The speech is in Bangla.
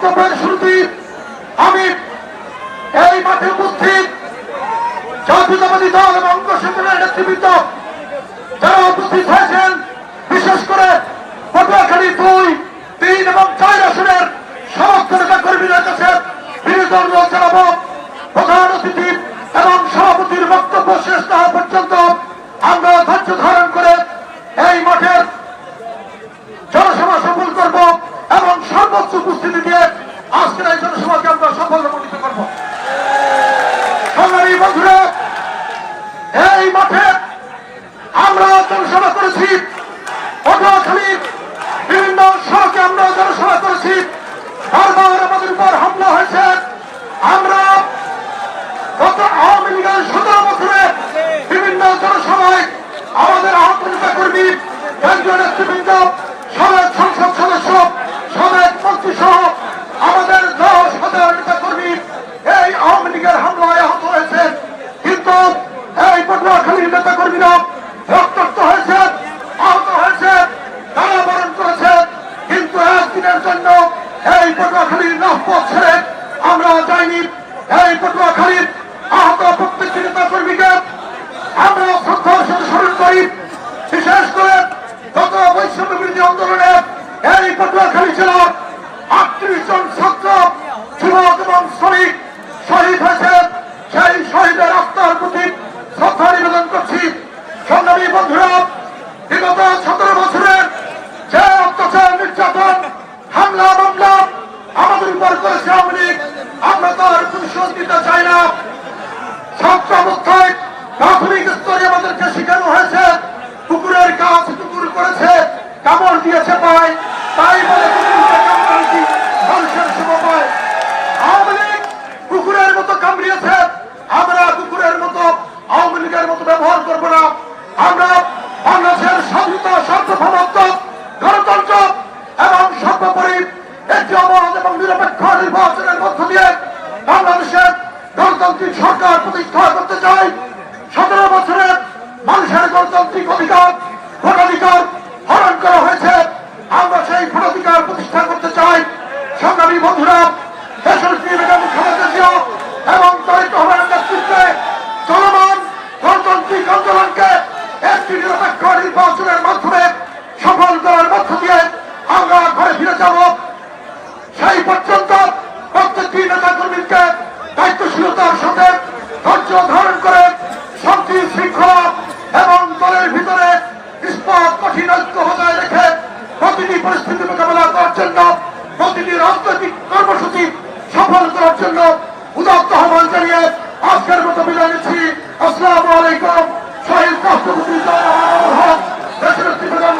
বক্তব্যের শুরুতেই আমি এই মাঠে উপস্থিত জাতীয়তাবাদী দল এবং অঙ্গ সংগঠনের নেতৃবৃন্দ যারা উপস্থিত হয়েছেন, বিশেষ করে পটুয়াখালী দুই, তিন এবং চার আসনের সমস্ত নেতা কর্মীদের কাছে বিরোধী অনুরোধ জানাব। প্রধান অতিথি এবং সভাপতির বক্তব্য শেষ না হওয়া পর্যন্ত আমরা ধৈর্য ধারণ করে এই মাঠের জনসভা সফল করব এবং সর্বোচ্চ উপস্থিতি দিয়ে এই জনসভাকে আমরা সফল মণ্ডিত করব সংগ্রামী বন্ধুরা এই মাঠে আমরা জনসভা করেছি পটুয়াখালী বিভিন্ন সড়কে আমরা জনসভা করেছি বারবার আমাদের উপর হামলা হয়েছে আমরা গত আওয়ামী লীগের সতেরো বছরে বিভিন্ন জনসভায় আমাদের আহত নেতা কর্মী কেন্দ্রীয় নেতৃবৃন্দ সাবেক সংসদ সদস্য সাবেক মন্ত্রী সহ আমাদের দশ হাজার নেতা কর্মী এই আওয়ামী লীগের হামলায় আহত হয়েছে কিন্তু এই পটুয়াখালীর নেতা কর্মীরা রক্তাক্ত হয়েছে আহত হয়েছে তারা বরণ করেছে কিন্তু একদিনের জন্য এই পটুয়াখালীর রাজপথ ছেড়ে আমরা যাইনি। এই পটুয়াখালীর আহত নেতা কর্মীকে আমরা শ্রদ্ধার সাথে স্মরণ করি। বিশেষ করে গত বৈষম্য বিরোধী আন্দোলনে এই পটুয়াখালী জেলার আটত্রিশ জন ছাত্র, যুবক এবং শ্রমিক। শহীদ হয়েছে সেই শহীদের আত্মার প্রতি শ্রদ্ধা নিবেদন করছি সংগ্রামী বন্ধুরা বিগত সতেরো বছরের যে অত্যাচার নির্যাতন হামলা মামলা আমাদের উপর করেছে আওয়ামী লীগ আমরা তার প্রতিশোধ নিতে চাই না অবস্থায় প্রাথমিক স্তরে আমাদেরকে শেখানো হয়েছে। কুকুরের কাজ কুকুর করেছে, কামড় দিয়েছে পায়, তাই বলে ব্যবহার করব না। আমরা বাংলাদেশের স্বাধীনতা সার্বভৌমত্ব গণতন্ত্র এবং সর্বোপরি নিরপেক্ষ নির্বাচনের মধ্য দিয়ে বাংলাদেশের গণতান্ত্রিক সরকার প্রতিষ্ঠা করতে চাই। সতেরো বছরের মানুষের গণতান্ত্রিক অধিকার, ভোটাধিকার হরণ করা হয়েছে। আমরা সেই ভোটাধিকার প্রতিষ্ঠা করতে চাই। সরকারি বন্ধুরা কঠিন ঐক্য হৃদয় রেখে প্রতিটি পরিস্থিতি মোকাবেলা করার জন্য, প্রতিটি রাজনৈতিক কর্মসূচি সফল করার জন্য উদাত্ত আহ্বান জানিয়ে আজকের মতো বিদায় নিচ্ছি। আসসালামু আলাইকুম। শহীদ রাষ্ট্রপতি দেশের প্রধান